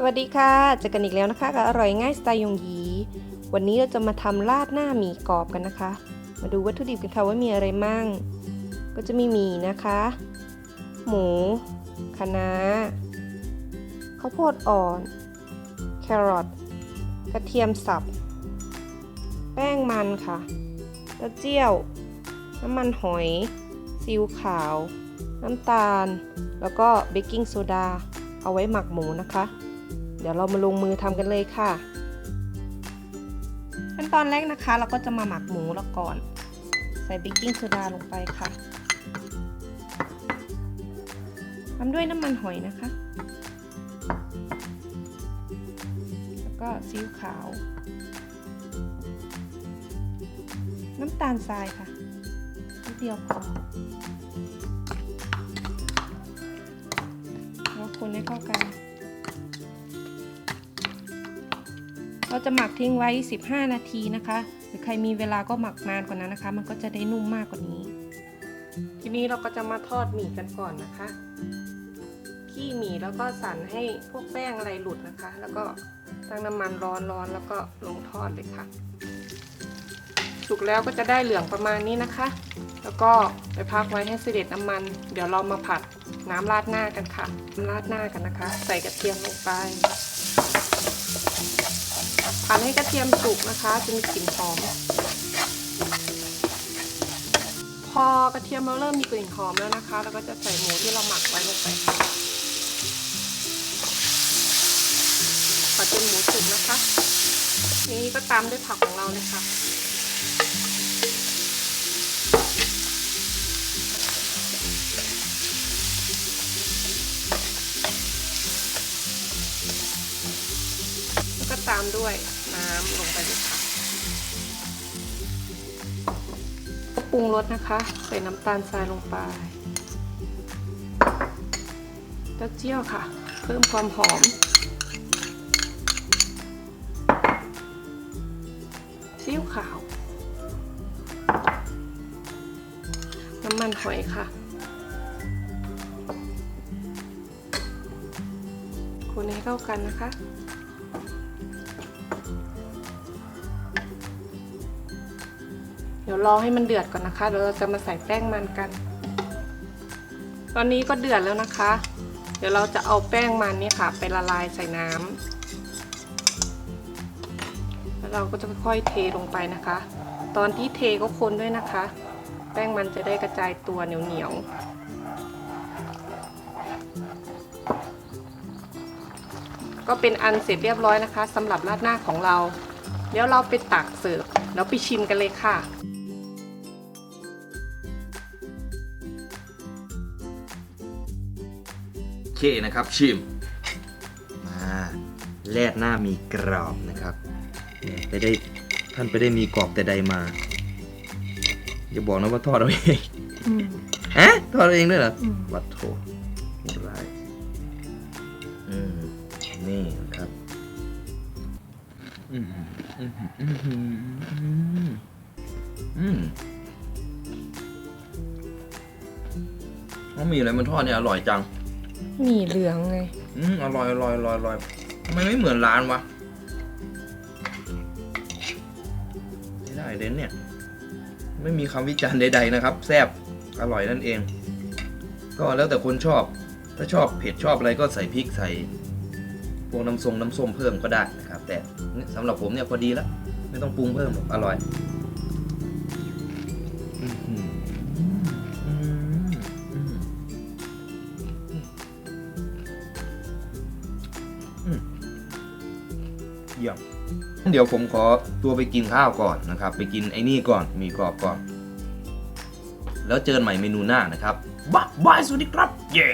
สวัสดีค่ะเจอกันอีกแล้วนะคะกับอร่อยง่ายสไตล์ยงยี วันนี้เราจะมาทำราดหน้าหมี่กรอบกันนะคะ มาดูวัตถุดิบกันค่ะว่ามีอะไรมั่ง ก็จะมีหมี่นะคะ หมูคะน้าข้าวโพดอ่อน แครอทกระเทียมสับ แป้งมันค่ะเต้าเจี้ยว น้ำมันหอยซีอิ๊วขาว น้ำตาล แล้วก็เบกกิ้งโซดาเอาไว้หมักหมูนะคะ เดี๋ยวเรามาลงมือทำกันเลยค่ะ ขั้นตอนแรกนะคะ เราก็จะมาหมักหมูแล้วก่อน ใส่เบกกิ้งโซดาลงไปค่ะทำด้วยน้ำมันหอยนะคะ แล้วก็ซีอิ๊วขาว น้ำตาลทรายค่ะนิดเดียวพอแล้วคนให้เข้ากัน เราจะหมักทิ้งไว้ 15 นาทีนะคะ หรือใครมีเวลาก็หมักนานกว่านั้นนะคะ มันก็จะได้นุ่มมากกว่านี้ ทีนี้เราก็จะมาทอดหมี่กันก่อนนะคะ ขี้หมี่แล้วก็สั่นให้พวกแป้งอะไรหลุดนะคะ แล้วก็ตั้งน้ำมันร้อนๆแล้วก็ลงทอดเลยค่ะ สุกแล้วก็จะได้เหลืองประมาณนี้นะคะ แล้วก็ไปพักไว้ให้เสด็จน้ำมัน เดี๋ยวเรามาผัดน้ำราดหน้ากันค่ะน้ำราดหน้ากันนะคะ ใส่กระเทียมลงไป ผัดให้กระเทียมสุกนะคะจะมีกลิ่นหอม พอกระเทียมเราเริ่มมีกลิ่นหอมแล้วนะคะ เราก็จะใส่หมูที่เราหมักไว้ลงไปผัดจนหมูสุกนะคะ นี้ก็ตามด้วยผักของเราเลยค่ะ ด้วยน้ำลงไปเลยค่ะปรุงรสนะคะ ใส่น้ำตาลทรายลงไปเต้าเจี้ยวค่ะ เพิ่มความหอม ซีอิ๊วขาว น้ำมันหอยค่ะ คนให้เข้ากันนะคะ ดี๋ยวรอให้มันเดือดก่อนนะคะเดี๋ยวเราจะมาใส่แป้งมันกัน ตอนนี้ก็เดือดแล้วนะคะ เดี๋ยวเราจะเอาแป้งมันนี่ค่ะ ไปละลายใส่น้ำแล้วเราก็จะค่อยๆเทลงไปนะคะ ตอนที่เทก็คนด้วยนะคะ แป้งมันจะได้กระจายตัวเหนียวๆก็เป็นอันเสร็จเรียบร้อยนะคะสำหรับราดหน้าของเรา เดี๋ยวเราไปตักเสิร์ฟแล้วไปชิมกันเลยค่ะ เคนะครับ ชิม มาแลดหน้ามีกรอบนะครับเนี่ยไปได้ท่านไปได้มีกรอบแต่ใดมา อย่าบอกนะว่าทอดเอาเองอืมฮะทอดเอาเองด้วยเหรออืมวัดโถโหดร้ายอืมนี่นะครับอืมอืมอืมอืมอืมอืมว่ามีอะไรมันทอดเนี่ยอร่อยจัง หมี่เหลืองไง อืมอร่อยอร่อยอร่อยอร่อยทำไมไม่เหมือนร้านวะไม่ได้เดนเนี่ย ไม่มีคำวิจารณ์ใด ๆ นะครับ แซ่บอร่อยนั่นเอง ก็แล้วแต่คนชอบ ถ้าชอบเผ็ดชอบอะไรก็ใส่พริกใส่พวกน้ำทรงน้ำส้มเพิ่มก็ได้นะครับ แต่สำหรับผมเนี่ยพอดีแล้ว ไม่ต้องปรุงเพิ่มหรอกอร่อย อื้อหือ เยี่ยมเดี๋ยวผมขอตัวไปกินข้าวก่อนนะครับ ไปกินไอ้นี่ก่อนมีกรอบก่อน แล้วเจอใหม่เมนูหน้านะครับบ๊ายบายสวัสดีครับ เย้